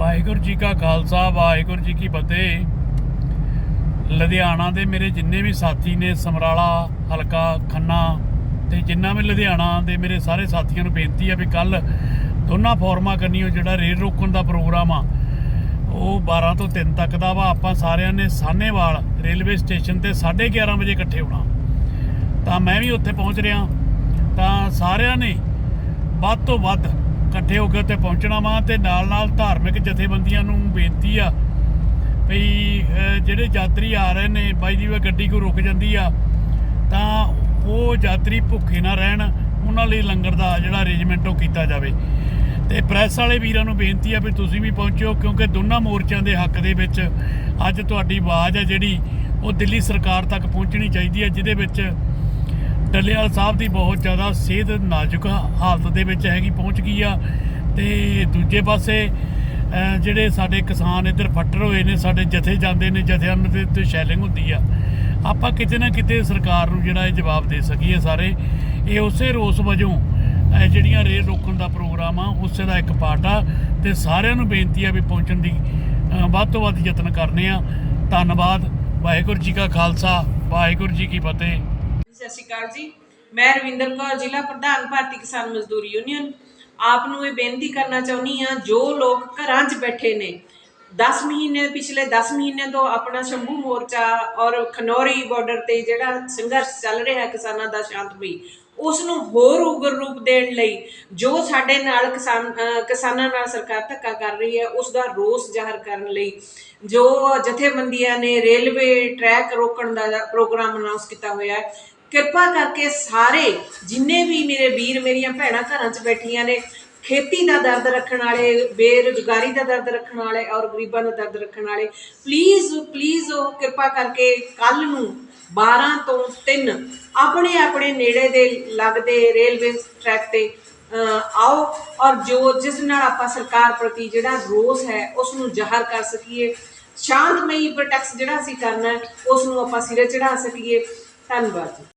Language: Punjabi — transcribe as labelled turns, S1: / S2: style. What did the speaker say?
S1: ਵਾਹਿਗੁਰੂ ਜੀ ਕਾ ਖਾਲਸਾ, ਵਾਹਿਗੁਰੂ ਜੀ ਕੀ ਫਤਿਹ। ਲੁਧਿਆਣਾ ਦੇ ਮੇਰੇ ਜਿੰਨੇ ਵੀ ਸਾਥੀ ਨੇ, ਸਮਰਾਲਾ, ਹਲਕਾ, ਖੰਨਾ ਤੇ ਜਿੰਨਾ ਵੀ ਲੁਧਿਆਣਾ ਦੇ ਮੇਰੇ ਸਾਰੇ ਸਾਥੀਆਂ ਨੂੰ ਬੇਨਤੀ ਆ ਵੀ ਕੱਲ ਦੋਨਾਂ ਫੋਰਮਾਂ ਕਰਨੀਓ ਜਿਹੜਾ ਰੇਲ ਰੋਕਣ ਦਾ ਪ੍ਰੋਗਰਾਮ ਆ, ਉਹ 12 ਤੋਂ 3 ਤੱਕ ਦਾ ਵਾ। ਆਪਾਂ ਸਾਰਿਆਂ ਨੇ ਸਾਨੇਵਾਲ ਰੇਲਵੇ ਸਟੇਸ਼ਨ ਤੇ 11:30 ਵਜੇ ਇਕੱਠੇ ਹੋਣਾ। ਤਾਂ ਮੈਂ ਵੀ ਉੱਥੇ ਪਹੁੰਚ ਰਿਹਾ। ਤਾਂ ਸਾਰਿਆਂ ਨੇ ਵੱਧ ਤੋਂ ਵੱਧ ਇਕੱਠੇ ਹੋ ਕੇ ਉੱਥੇ ਪਹੁੰਚਣਾ ਵਾ ਤੇ ਨਾਲ ਨਾਲ ਧਾਰਮਿਕ ਜਥੇਬੰਦੀਆਂ ਨੂੰ ਬੇਨਤੀ ਆ ਵੀ ਜਿਹੜੇ ਯਾਤਰੀ ਆ ਰਹੇ ਨੇ, ਬਾਈ ਜੀ, ਵੇ ਗੱਡੀ ਕੋ ਰੁਕ ਜਾਂਦੀ ਆ, ਤਾਂ ਉਹ ਯਾਤਰੀ ਭੁੱਖੇ ਨਾ ਰਹਿਣ, ਉਹਨਾਂ ਲਈ ਲੰਗਰ ਦਾ ਜਿਹੜਾ ਅਰੇਂਜਮੈਂਟ ਉਹ ਕੀਤਾ ਜਾਵੇ। ਤੇ ਪ੍ਰੈਸ ਵਾਲੇ ਵੀਰਾਂ ਨੂੰ ਬੇਨਤੀ ਆ ਵੀ ਤੁਸੀਂ ਵੀ ਪਹੁੰਚਿਓ ਕਿਉਂਕਿ ਦੋਨਾਂ ਮੋਰਚਿਆਂ ਦੇ ਹੱਕ ਦੇ ਵਿੱਚ ਅੱਜ ਤੁਹਾਡੀ ਆਵਾਜ਼ ਆ ਜਿਹੜੀ, ਉਹ ਦਿੱਲੀ ਸਰਕਾਰ ਤੱਕ ਪਹੁੰਚਣੀ ਚਾਹੀਦੀ ਹੈ ਜਿਹਦੇ ਵਿੱਚ ਡੱਲੇਵਾਲ ਸਾਹਿਬ ਦੀ ਬਹੁਤ ਜ਼ਿਆਦਾ ਸਿਹਤ ਨਾਜ਼ੁਕ ਹਾਲਤ ਦੇ ਵਿੱਚ ਹੈਗੀ, ਪਹੁੰਚ ਗਈ ਆ। ਤੇ ਦੂਜੇ ਪਾਸੇ ਜਿਹੜੇ ਸਾਡੇ ਕਿਸਾਨ ਇੱਧਰ ਫੱਟਰ ਹੋਏ ਨੇ, ਸਾਡੇ ਜਥੇ ਜਾਂਦੇ ਨੇ, ਜਥਿਆਂ ਦੇ ਤੇ ਸ਼ੈਲਿੰਗ ਹੁੰਦੀ ਆ। ਆਪਾਂ ਕਿਤੇ ਨਾ ਕਿਤੇ ਸਰਕਾਰ ਨੂੰ ਜਿਹੜਾ ਇਹ ਜਵਾਬ ਦੇ ਸਕੀਏ ਸਾਰੇ। ਇਹ ਉਸੇ ਰੋਸ ਵਜੋਂ ਜਿਹੜੀਆਂ ਰੇਲ ਰੋਕਣ ਦਾ ਪ੍ਰੋਗਰਾਮ ਆ, ਉਸੇ ਦਾ ਇੱਕ ਪਾਰਟ ਆ। ਤੇ ਸਾਰਿਆਂ ਨੂੰ ਬੇਨਤੀ ਆ ਵੀ ਪਹੁੰਚਣ ਦੀ ਵੱਧ ਤੋਂ ਵੱਧ ਯਤਨ ਕਰਨੇ ਆ। ਧੰਨਵਾਦ। ਵਾਹਿਗੁਰੂ ਜੀ ਕਾ ਖਾਲਸਾ, ਵਾਹਿਗੁਰੂ ਜੀ ਕੀ ਫਤਿਹ।
S2: ਸਤਿ ਸ਼੍ਰੀ ਅਕਾਲ ਜੀ। ਮੈਂ ਰਵਿੰਦਰ ਕੌਰ, ਜ਼ਿਲ੍ਹਾ ਪ੍ਰਧਾਨ ਭਾਰਤੀ ਕਿਸਾਨ ਮਜ਼ਦੂਰ ਯੂਨੀਅਨ। ਆਪ ਨੂੰ ਇਹ ਬੇਨਤੀ ਕਰਨਾ ਚਾਹੁੰਦੀ ਆ ਜੋ ਲੋਕ ਘਰਾਂ 'ਚ ਬੈਠੇ ਨੇ 10 ਮਹੀਨੇ, ਪਿਛਲੇ 10 ਮਹੀਨੇ ਤੋਂ ਆਪਣਾ ਸ਼ੰਭੂ ਮੋਰਚਾ ਔਰ ਖਨੌਰੀ ਬਾਰਡਰ ਤੇ ਜਿਹੜਾ ਸੰਘਰਸ਼ ਚੱਲ ਰਿਹਾ ਕਿਸਾਨਾਂ ਦਾ ਸ਼ਾਂਤਮਈ, ਉਸ ਨੂੰ ਹੋਰ ਉਗਰ ਰੂਪ ਦੇਣ ਲਈ ਜੋ ਸਾਡੇ ਨਾਲ ਕਿਸਾਨ ਕਿਸਾਨਾਂ ਨਾਲ ਸਰਕਾਰ ਧੱਕਾ ਕਰ ਰਹੀ ਹੈ, ਉਸ ਦਾ ਰੋਸ ਜ਼ਾਹਰ ਕਰਨ ਲਈ, ਜੋ ਜਥੇਬੰਦੀਆਂ ਨੇ ਰੇਲਵੇ ਟਰੈਕ ਰੋਕਣ ਦਾ ਪ੍ਰੋਗਰਾਮ ਅਨਾਉਂਸ ਕੀਤਾ ਹੋਇਆ ਹੈ ਕਿਰਪਾ ਕਰਕੇ ਸਾਰੇ ਜਿੰਨੇ ਵੀ ਮੇਰੇ ਵੀਰ ਮੇਰੀਆਂ ਭੈਣਾਂ ਘਰਾਂ 'ਚ ਬੈਠੀਆਂ ਨੇ, ਖੇਤੀ ਦਾ ਦਰਦ ਰੱਖਣ ਵਾਲੇ, ਬੇਰੁਜ਼ਗਾਰੀ ਦਾ ਦਰਦ ਰੱਖਣ ਵਾਲੇ ਔਰ ਗਰੀਬਾਂ ਦਾ ਦਰਦ ਰੱਖਣ ਵਾਲੇ ਪਲੀਜ਼ ਪਲੀਜ਼ ਉਹ ਕਿਰਪਾ ਕਰਕੇ ਕੱਲ ਨੂੰ 12 ਤੋਂ 3 ਆਪਣੇ ਆਪਣੇ ਨੇੜੇ ਦੇ ਲੱਗਦੇ ਰੇਲਵੇ ਟਰੈਕ ਤੇ ਆਓ ਔਰ ਜੋ ਜਿਸ ਨਾਲ ਆਪਾਂ ਸਰਕਾਰ ਪ੍ਰਤੀ ਜਿਹੜਾ ਰੋਸ ਹੈ ਉਸ ਨੂੰ ਜ਼ਾਹਰ ਕਰ ਸਕੀਏ। ਸ਼ਾਂਤਮਈ ਪ੍ਰੋਟੈਕਟ ਜਿਹੜਾ ਅਸੀਂ ਕਰਨਾ ਉਸ ਨੂੰ ਆਪਾਂ ਸਿਰੇ ਚੜਾ ਸਕੀਏ। ਧੰਨਵਾਦ ਜੀ।